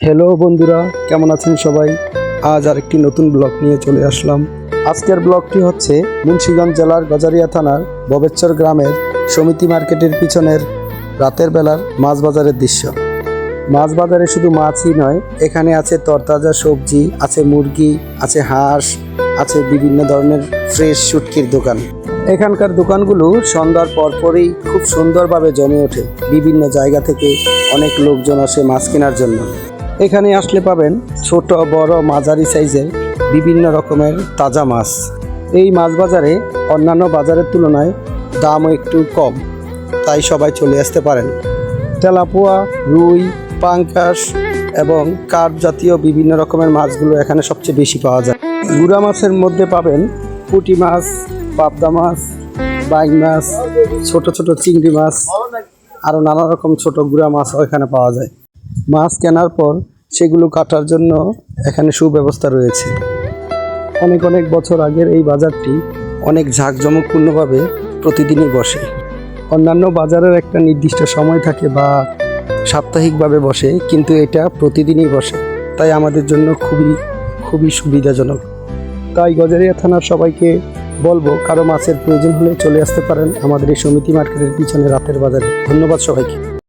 Hello বন্ধুরা, কেমন আছেন সবাই? আজ আরেকটি নতুন ব্লগ নিয়ে চলে আসলাম। আজকের ব্লগটি হচ্ছে মুন্সিগঞ্জ জেলার গজারিয়া থানার ববেচ্চর গ্রামের সমিতি মার্কেটের পিছনের রাতের বেলার মাছ বাজারের দৃশ্য। মাছ বাজারে শুধু মাছই নয়, এখানে আছে তরতাজা সবজি, আছে মুরগি, আছে হাঁস, আছে বিভিন্ন ধরনের ফ্রেশ শুটকির দোকান। এখানকার দোকানগুলো সন্ধ্যার পরপরই খুব সুন্দরভাবে জমে ওঠে। বিভিন্ন জায়গা থেকে অনেক লোকজন আসে মাছ কেনার জন্য। এখানে আসলে পাবেন ছোট, বড়, মাঝারি সাইজের বিভিন্ন রকমের তাজা মাছ। এই মাছ বাজারে অন্যান্য বাজারের তুলনায় দামও একটু কম, তাই সবাই চলে আসতে পারেন। তেলাপুয়া, রুই, পাঙ্কাশ এবং কাঠ জাতীয় বিভিন্ন রকমের মাছগুলো এখানে সবচেয়ে বেশি পাওয়া যায়। গুড়া মাছের মধ্যে পাবেন পুঁটি মাছ, পাবদা মাছ বাইং মাছ, ছোট ছোট চিংড়ি মাছ আরও নানা রকম ছোট গুড়া মাছও এখানে পাওয়া যায়। মাছ কেনার পর সেগুলো কাটার জন্য এখানে সুব্যবস্থা রয়েছে। অনেক অনেক বছর আগের এই বাজারটি অনেক ঝাঁকজমকপূর্ণভাবে প্রতিদিনই বসে। অন্যান্য বাজারের একটা নির্দিষ্ট সময় থাকে বা সাপ্তাহিকভাবে বসে, কিন্তু এটা প্রতিদিনই বসে। তাই আমাদের জন্য খুবই খুবই সুবিধাজনক। তাই গজারিয়া থানার সবাইকে বলব, কারও মাছের প্রয়োজন হলে চলে আসতে পারেন আমাদের এই সমিতি মার্কেটের পিছনে রাতের বাজারে। ধন্যবাদ সবাইকে।